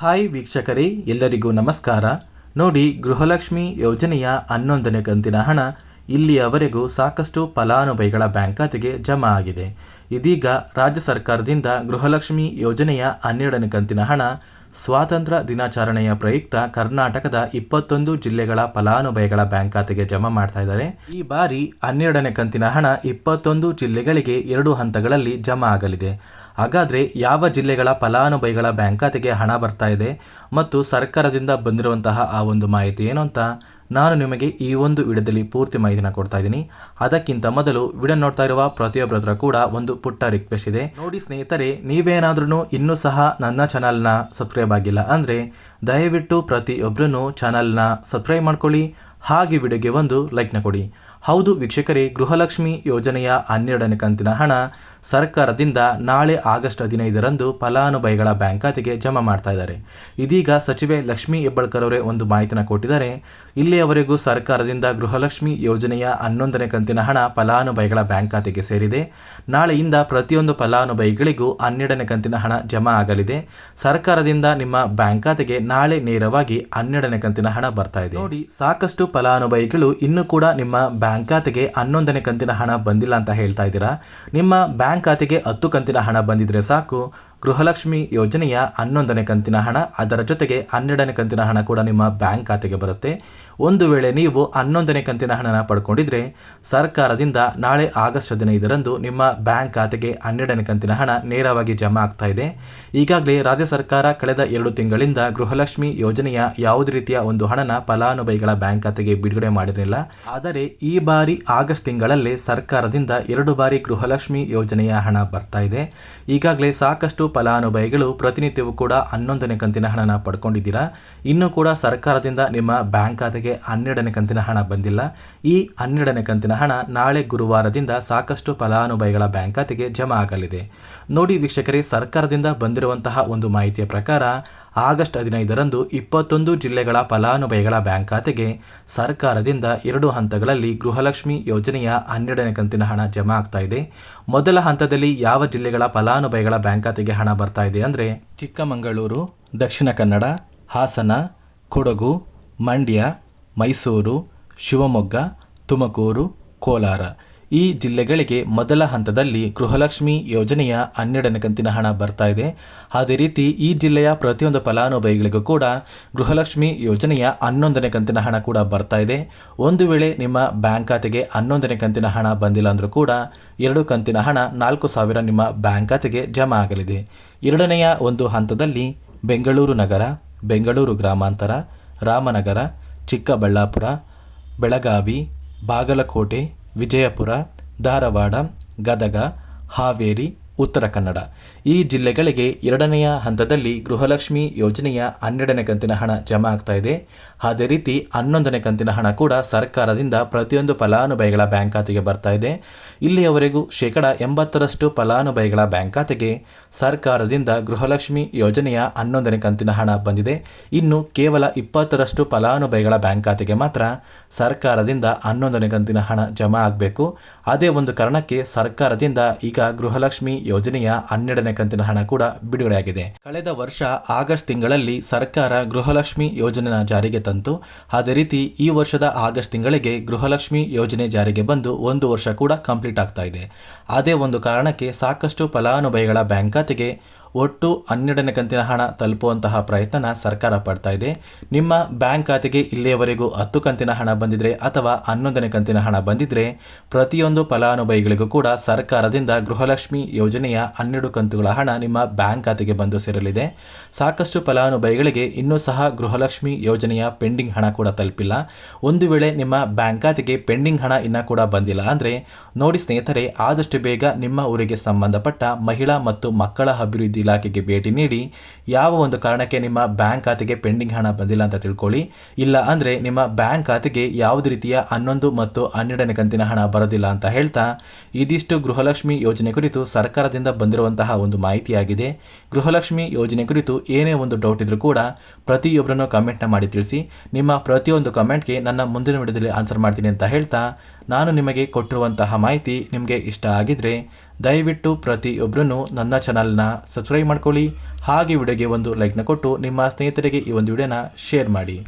Hi ವೀಕ್ಷಕರೇ, ಎಲ್ಲರಿಗೂ ನಮಸ್ಕಾರ. ನೋಡಿ, ಗೃಹಲಕ್ಷ್ಮಿ ಯೋಜನೆಯ ಹನ್ನೊಂದನೇ ಕಂತಿನ ಹಣ ಇಲ್ಲಿಯವರೆಗೂ ಸಾಕಷ್ಟು ಫಲಾನುಭವಿಗಳ ಬ್ಯಾಂಕ್ ಖಾತೆಗೆ ಜಮಾ ಆಗಿದೆ. ಇದೀಗ ರಾಜ್ಯ ಸರ್ಕಾರದಿಂದ ಗೃಹಲಕ್ಷ್ಮಿ ಯೋಜನೆಯ ಹನ್ನೆರಡನೇ ಕಂತಿನ ಹಣ ಸ್ವಾತಂತ್ರ್ಯ ದಿನಾಚರಣೆಯ ಪ್ರಯುಕ್ತ ಕರ್ನಾಟಕದ ಇಪ್ಪತ್ತೊಂದು ಜಿಲ್ಲೆಗಳ ಫಲಾನುಭವಿಗಳ ಬ್ಯಾಂಕ್ ಖಾತೆಗೆ ಜಮಾ ಮಾಡ್ತಾ ಇದ್ದಾರೆ. ಈ ಬಾರಿ ಹನ್ನೆರಡನೇ ಕಂತಿನ ಹಣ ಇಪ್ಪತ್ತೊಂದು ಜಿಲ್ಲೆಗಳಿಗೆ ಎರಡು ಹಂತಗಳಲ್ಲಿ ಜಮಾ ಆಗಲಿದೆ. ಹಾಗಾದರೆ ಯಾವ ಜಿಲ್ಲೆಗಳ ಫಲಾನುಭವಿಗಳ ಬ್ಯಾಂಕ್ ಖಾತೆಗೆ ಹಣ ಬರ್ತಾ ಇದೆ ಮತ್ತು ಸರ್ಕಾರದಿಂದ ಬಂದಿರುವಂತಹ ಆ ಒಂದು ಮಾಹಿತಿ ಏನು ಅಂತ ನಾನು ನಿಮಗೆ ಈ ಒಂದು ವಿಡಿಯೋದಲ್ಲಿ ಪೂರ್ತಿ ಮಾಹಿತಿನ ಕೊಡ್ತಾ ಇದ್ದೀನಿ. ಅದಕ್ಕಿಂತ ಮೊದಲು ವಿಡಿಯೋ ನೋಡ್ತಾ ಇರುವ ಪ್ರತಿಯೊಬ್ಬರ ಹತ್ರ ಕೂಡ ಒಂದು ಪುಟ್ಟ ರಿಕ್ವೆಸ್ಟ್ ಇದೆ. ನೋಡಿ ಸ್ನೇಹಿತರೆ ನೀವೇನಾದ್ರೂ ಇನ್ನೂ ಸಹ ನನ್ನ ಚಾನಲ್ನ ಸಬ್ಸ್ಕ್ರೈಬ್ ಆಗಿಲ್ಲ ಅಂದರೆ ದಯವಿಟ್ಟು ಪ್ರತಿಯೊಬ್ಬರೂ ಚಾನಲ್ನ ಸಬ್ಸ್ಕ್ರೈಬ್ ಮಾಡ್ಕೊಳ್ಳಿ. ಹಾಗೆ ವಿಡಿಯೋಗೆ ಒಂದು ಲೈಕ್ನ ಕೊಡಿ. ಹೌದು ವೀಕ್ಷಕರೇ, ಗೃಹಲಕ್ಷ್ಮಿ ಯೋಜನೆಯ ಹನ್ನೆರಡನೇ ಕಂತಿನ ಹಣ ಸರ್ಕಾರದಿಂದ ನಾಳೆ ಆಗಸ್ಟ್ ಹದಿನೈದರಂದು ಫಲಾನುಭವಿಗಳ ಬ್ಯಾಂಕ್ ಖಾತೆಗೆ ಜಮಾ ಮಾಡ್ತಾ ಇದ್ದಾರೆ. ಇದೀಗ ಸಚಿವೆ ಲಕ್ಷ್ಮೀ ಹೆಬ್ಬಳ್ಕರ್ ಅವರೇ ಒಂದು ಮಾಹಿತಿನ ಕೊಟ್ಟಿದ್ದಾರೆ. ಇಲ್ಲಿಯವರೆಗೂ ಸರ್ಕಾರದಿಂದ ಗೃಹಲಕ್ಷ್ಮಿ ಯೋಜನೆಯ ಹನ್ನೊಂದನೇ ಕಂತಿನ ಹಣ ಫಲಾನುಭವಿಗಳ ಬ್ಯಾಂಕ್ ಖಾತೆಗೆ ಸೇರಿದೆ. ನಾಳೆಯಿಂದ ಪ್ರತಿಯೊಂದು ಫಲಾನುಭವಿಗಳಿಗೂ ಹನ್ನೆರಡನೇ ಕಂತಿನ ಹಣ ಜಮಾ ಆಗಲಿದೆ. ಸರ್ಕಾರದಿಂದ ನಿಮ್ಮ ಬ್ಯಾಂಕ್ ಖಾತೆಗೆ ನಾಳೆ ನೇರವಾಗಿ ಹನ್ನೆರಡನೇ ಕಂತಿನ ಹಣ ಬರ್ತಾ ಇದೆ. ನೋಡಿ, ಸಾಕಷ್ಟು ಫಲಾನುಭವಿಗಳು ಇನ್ನೂ ಕೂಡ ನಿಮ್ಮ ಬ್ಯಾಂಕ್ ಖಾತೆಗೆ ಹನ್ನೊಂದನೇ ಕಂತಿನ ಹಣ ಬಂದಿಲ್ಲ ಅಂತ ಹೇಳ್ತಾ ಇದ್ದೀರಾ? ನಿಮ್ಮ ಬ್ಯಾಂಕ್ ಖಾತೆಗೆ ಹತ್ತು ಕಂತಿನ ಹಣ ಬಂದಿದ್ರೆ ಸಾಕು. ಗೃಹಲಕ್ಷ್ಮಿ ಯೋಜನೆಯ ಹನ್ನೊಂದನೇ ಕಂತಿನ ಹಣ, ಅದರ ಜೊತೆಗೆ ಹನ್ನೆರಡನೇ ಕಂತಿನ ಹಣ ಕೂಡ ನಿಮ್ಮ ಬ್ಯಾಂಕ್ ಖಾತೆಗೆ ಬರುತ್ತೆ. ಒಂದು ವೇಳೆ ನೀವು ಹನ್ನೊಂದನೇ ಕಂತಿನ ಹಣನ ಪಡ್ಕೊಂಡಿದ್ರೆ, ಸರ್ಕಾರದಿಂದ ನಾಳೆ ಆಗಸ್ಟ್ ಹದಿನೈದರಂದು ನಿಮ್ಮ ಬ್ಯಾಂಕ್ ಖಾತೆಗೆ ಹನ್ನೆರಡನೇ ಕಂತಿನ ಹಣ ನೇರವಾಗಿ ಜಮಾ ಆಗ್ತಾ ಇದೆ. ಈಗಾಗಲೇ ರಾಜ್ಯ ಸರ್ಕಾರ ಕಳೆದ ಎರಡು ತಿಂಗಳಿಂದ ಗೃಹಲಕ್ಷ್ಮಿ ಯೋಜನೆಯ ಯಾವುದೇ ರೀತಿಯ ಒಂದು ಹಣನ ಫಲಾನುಭವಿಗಳ ಬ್ಯಾಂಕ್ ಖಾತೆಗೆ ಬಿಡುಗಡೆ ಮಾಡಿರಲಿಲ್ಲ. ಆದರೆ ಈ ಬಾರಿ ಆಗಸ್ಟ್ ತಿಂಗಳಲ್ಲೇ ಸರ್ಕಾರದಿಂದ ಎರಡು ಬಾರಿ ಗೃಹಲಕ್ಷ್ಮಿ ಯೋಜನೆಯ ಹಣ ಬರ್ತಾ ಇದೆ. ಈಗಾಗಲೇ ಸಾಕಷ್ಟು ಫಲಾನುಭವಿಗಳು ಪ್ರತಿನಿತ್ಯವೂ ಕೂಡ ಹನ್ನೊಂದನೇ ಕಂತಿನ ಹಣನ ಪಡ್ಕೊಂಡಿದ್ದೀರಾ? ಇನ್ನೂ ಕೂಡ ಸರ್ಕಾರದಿಂದ ನಿಮ್ಮ ಬ್ಯಾಂಕ್ ಖಾತೆಗೆ ಹನ್ನೆರಡನೇ ಕಂತಿನ ಹಣ ಬಂದಿಲ್ಲ. ಈ ಹನ್ನೆರಡನೇ ಕಂತಿನ ಹಣ ನಾಳೆ ಗುರುವಾರದಿಂದ ಸಾಕಷ್ಟು ಫಲಾನುಭವಿಗಳ ಬ್ಯಾಂಕ್ ಖಾತೆಗೆ ಜಮಾ ಆಗಲಿದೆ. ನೋಡಿ ವೀಕ್ಷಕರೇ, ಸರ್ಕಾರದಿಂದ ಬಂದಿರುವಂತಹ ಒಂದು ಮಾಹಿತಿಯ ಪ್ರಕಾರ ಆಗಸ್ಟ್ ಹದಿನೈದರಂದು ಇಪ್ಪತ್ತೊಂದು ಜಿಲ್ಲೆಗಳ ಫಲಾನುಭವಿಗಳ ಬ್ಯಾಂಕ್ ಖಾತೆಗೆ ಸರ್ಕಾರದಿಂದ ಎರಡು ಹಂತಗಳಲ್ಲಿ ಗೃಹಲಕ್ಷ್ಮಿ ಯೋಜನೆಯ ಹನ್ನೆರಡನೇ ಕಂತಿನ ಹಣ ಜಮಾ ಆಗ್ತಾ ಇದೆ. ಮೊದಲ ಹಂತದಲ್ಲಿ ಯಾವ ಜಿಲ್ಲೆಗಳ ಫಲಾನುಭವಿಗಳ ಬ್ಯಾಂಕ್ ಖಾತೆಗೆ ಹಣ ಬರ್ತಾ ಇದೆ ಅಂದರೆ ಚಿಕ್ಕಮಗಳೂರು, ದಕ್ಷಿಣ ಕನ್ನಡ, ಹಾಸನ, ಕೊಡಗು, ಮಂಡ್ಯ, ಮೈಸೂರು, ಶಿವಮೊಗ್ಗ, ತುಮಕೂರು, ಕೋಲಾರ. ಈ ಜಿಲ್ಲೆಗಳಿಗೆ ಮೊದಲ ಹಂತದಲ್ಲಿ ಗೃಹಲಕ್ಷ್ಮಿ ಯೋಜನೆಯ ಹನ್ನೆರಡನೇ ಕಂತಿನ ಹಣ ಬರ್ತಾ ಇದೆ. ಅದೇ ರೀತಿ ಈ ಜಿಲ್ಲೆಯ ಪ್ರತಿಯೊಂದು ಫಲಾನುಭವಿಗಳಿಗೂ ಕೂಡ ಗೃಹಲಕ್ಷ್ಮಿ ಯೋಜನೆಯ ಹನ್ನೊಂದನೇ ಕಂತಿನ ಹಣ ಕೂಡ ಬರ್ತಾ ಇದೆ. ಒಂದು ವೇಳೆ ನಿಮ್ಮ ಬ್ಯಾಂಕ್ ಖಾತೆಗೆ ಹನ್ನೊಂದನೇ ಕಂತಿನ ಹಣ ಬಂದಿಲ್ಲ ಅಂದರೂ ಕೂಡ ಎರಡು ಕಂತಿನ ಹಣ ನಾಲ್ಕು ಸಾವಿರ ನಿಮ್ಮ ಬ್ಯಾಂಕ್ ಖಾತೆಗೆ ಜಮಾ ಆಗಲಿದೆ. ಎರಡನೆಯ ಒಂದು ಹಂತದಲ್ಲಿ ಬೆಂಗಳೂರು ನಗರ, ಬೆಂಗಳೂರು ಗ್ರಾಮಾಂತರ, ರಾಮನಗರ, ಚಿಕ್ಕಬಳ್ಳಾಪುರ, ಬೆಳಗಾವಿ, ಬಾಗಲಕೋಟೆ విజయపుర ధారవాడ గదగ హావేరి ಉತ್ತರ ಕನ್ನಡ. ಈ ಜಿಲ್ಲೆಗಳಿಗೆ ಎರಡನೆಯ ಹಂತದಲ್ಲಿ ಗೃಹಲಕ್ಷ್ಮಿ ಯೋಜನೆಯ ಹನ್ನೆರಡನೇ ಕಂತಿನ ಹಣ ಜಮಾ ಆಗ್ತಾ ಇದೆ. ಅದೇ ರೀತಿ ಹನ್ನೊಂದನೇ ಕಂತಿನ ಹಣ ಕೂಡ ಸರ್ಕಾರದಿಂದ ಪ್ರತಿಯೊಂದು ಫಲಾನುಭವಿಗಳ ಬ್ಯಾಂಕ್ ಖಾತೆಗೆ ಬರ್ತಾ ಇದೆ. ಇಲ್ಲಿಯವರೆಗೂ ಶೇಕಡ ಎಂಬತ್ತರಷ್ಟು ಫಲಾನುಭವಿಗಳ ಬ್ಯಾಂಕ್ ಖಾತೆಗೆ ಸರ್ಕಾರದಿಂದ ಗೃಹಲಕ್ಷ್ಮಿ ಯೋಜನೆಯ ಹನ್ನೊಂದನೇ ಕಂತಿನ ಹಣ ಬಂದಿದೆ. ಇನ್ನು ಕೇವಲ ಇಪ್ಪತ್ತರಷ್ಟು ಫಲಾನುಭವಿಗಳ ಬ್ಯಾಂಕ್ ಖಾತೆಗೆ ಮಾತ್ರ ಸರ್ಕಾರದಿಂದ ಹನ್ನೊಂದನೇ ಕಂತಿನ ಹಣ ಜಮಾ ಆಗಬೇಕು. ಅದೇ ಒಂದು ಕಾರಣಕ್ಕೆ ಸರ್ಕಾರದಿಂದ ಈಗ ಗೃಹಲಕ್ಷ್ಮಿ ಯೋಜನೆಯ ಹನ್ನೆರಡನೇ ಕಂತಿನ ಹಣ ಕೂಡ ಬಿಡುಗಡೆಯಾಗಿದೆ. ಕಳೆದ ವರ್ಷ ಆಗಸ್ಟ್ ತಿಂಗಳಲ್ಲಿ ಸರ್ಕಾರ ಗೃಹಲಕ್ಷ್ಮಿ ಯೋಜನೆನ ಜಾರಿಗೆ ತಂತು. ಅದೇ ರೀತಿ ಈ ವರ್ಷದ ಆಗಸ್ಟ್ ತಿಂಗಳಿಗೆ ಗೃಹಲಕ್ಷ್ಮಿ ಯೋಜನೆ ಜಾರಿಗೆ ಬಂದು ಒಂದು ವರ್ಷ ಕೂಡ ಕಂಪ್ಲೀಟ್ ಆಗ್ತಾ ಇದೆ. ಅದೇ ಒಂದು ಕಾರಣಕ್ಕೆ ಸಾಕಷ್ಟು ಫಲಾನುಭವಿಗಳ ಬ್ಯಾಂಕ್ ಖಾತೆಗೆ ಒಟ್ಟು ಹನ್ನೆರಡನೇ ಕಂತಿನ ಹಣ ತಲುಪುವಂತಹ ಪ್ರಯತ್ನ ಸರ್ಕಾರ ಪಡ್ತಾ ಇದೆ. ನಿಮ್ಮ ಬ್ಯಾಂಕ್ ಖಾತೆಗೆ ಇಲ್ಲಿಯವರೆಗೂ ಹತ್ತು ಕಂತಿನ ಹಣ ಬಂದಿದ್ರೆ ಅಥವಾ ಹನ್ನೊಂದನೇ ಕಂತಿನ ಹಣ ಬಂದಿದ್ರೆ ಪ್ರತಿಯೊಂದು ಫಲಾನುಭವಿಗಳಿಗೂ ಕೂಡ ಸರ್ಕಾರದಿಂದ ಗೃಹಲಕ್ಷ್ಮಿ ಯೋಜನೆಯ ಹನ್ನೆರಡು ಕಂತುಗಳ ಹಣ ನಿಮ್ಮ ಬ್ಯಾಂಕ್ ಖಾತೆಗೆ ಬಂದು ಸೇರಲಿದೆ. ಸಾಕಷ್ಟು ಫಲಾನುಭವಿಗಳಿಗೆ ಇನ್ನೂ ಸಹ ಗೃಹಲಕ್ಷ್ಮಿ ಯೋಜನೆಯ ಪೆಂಡಿಂಗ್ ಹಣ ಕೂಡ ತಲುಪಿಲ್ಲ. ಒಂದು ವೇಳೆ ನಿಮ್ಮ ಬ್ಯಾಂಕ್ ಖಾತೆಗೆ ಪೆಂಡಿಂಗ್ ಹಣ ಇನ್ನೂ ಕೂಡ ಬಂದಿಲ್ಲ ಅಂದರೆ ನೋಡಿ ಸ್ನೇಹಿತರೆ, ಆದಷ್ಟು ಬೇಗ ನಿಮ್ಮ ಊರಿಗೆ ಸಂಬಂಧಪಟ್ಟ ಮಹಿಳಾ ಮತ್ತು ಮಕ್ಕಳ ಅಭಿವೃದ್ಧಿ ಇಲಾಖೆಗೆ ಭೇಟಿ ನೀಡಿ, ಯಾವ ಒಂದು ಕಾರಣಕ್ಕೆ ನಿಮ್ಮ ಬ್ಯಾಂಕ್ ಖಾತೆಗೆ ಪೆಂಡಿಂಗ್ ಹಣ ಬಂದಿಲ್ಲ ಅಂತ ತಿಳ್ಕೊಳ್ಳಿ. ಇಲ್ಲ ಅಂದರೆ ನಿಮ್ಮ ಬ್ಯಾಂಕ್ ಖಾತೆಗೆ ಯಾವುದೇ ರೀತಿಯ ಹನ್ನೊಂದು ಮತ್ತು ಹನ್ನೆರಡನೇ ಕಂತಿನ ಹಣ ಬರೋದಿಲ್ಲ ಅಂತ ಹೇಳ್ತಾ, ಇದಿಷ್ಟು ಗೃಹಲಕ್ಷ್ಮಿ ಯೋಜನೆ ಕುರಿತು ಸರ್ಕಾರದಿಂದ ಬಂದಿರುವಂತಹ ಒಂದು ಮಾಹಿತಿಯಾಗಿದೆ. ಗೃಹಲಕ್ಷ್ಮಿ ಯೋಜನೆ ಕುರಿತು ಏನೇ ಒಂದು ಡೌಟ್ ಇದ್ರೂ ಕೂಡ ಪ್ರತಿಯೊಬ್ಬರನ್ನು ಕಮೆಂಟ್ನ ಮಾಡಿ ತಿಳಿಸಿ. ನಿಮ್ಮ ಪ್ರತಿಯೊಂದು ಕಮೆಂಟ್ಗೆ ನನ್ನ ಮುಂದಿನ ವಿಡಿಯೋದಲ್ಲಿ ಆನ್ಸರ್ ಮಾಡ್ತೀನಿ ಅಂತ ಹೇಳ್ತಾ ನಾನು ನಿಮಗೆ ಕೊಟ್ಟಿರುವಂತಹ ಮಾಹಿತಿ ನಿಮಗೆ ಇಷ್ಟ ಆಗಿದ್ರೆ ದಯವಿಟ್ಟು ಪ್ರತಿಯೊಬ್ಬರೂ ನನ್ನ ಚಾನಲ್ನ ಸಬ್ಸ್ಕ್ರೈಬ್ ಮಾಡ್ಕೊಳ್ಳಿ. ಹಾಗೆ ವಿಡಿಯೋಗೆ ಒಂದು ಲೈಕ್ನ ಕೊಟ್ಟು ನಿಮ್ಮ ಸ್ನೇಹಿತರಿಗೆ ಈ ಒಂದು ವಿಡಿಯೋನ ಶೇರ್ ಮಾಡಿ.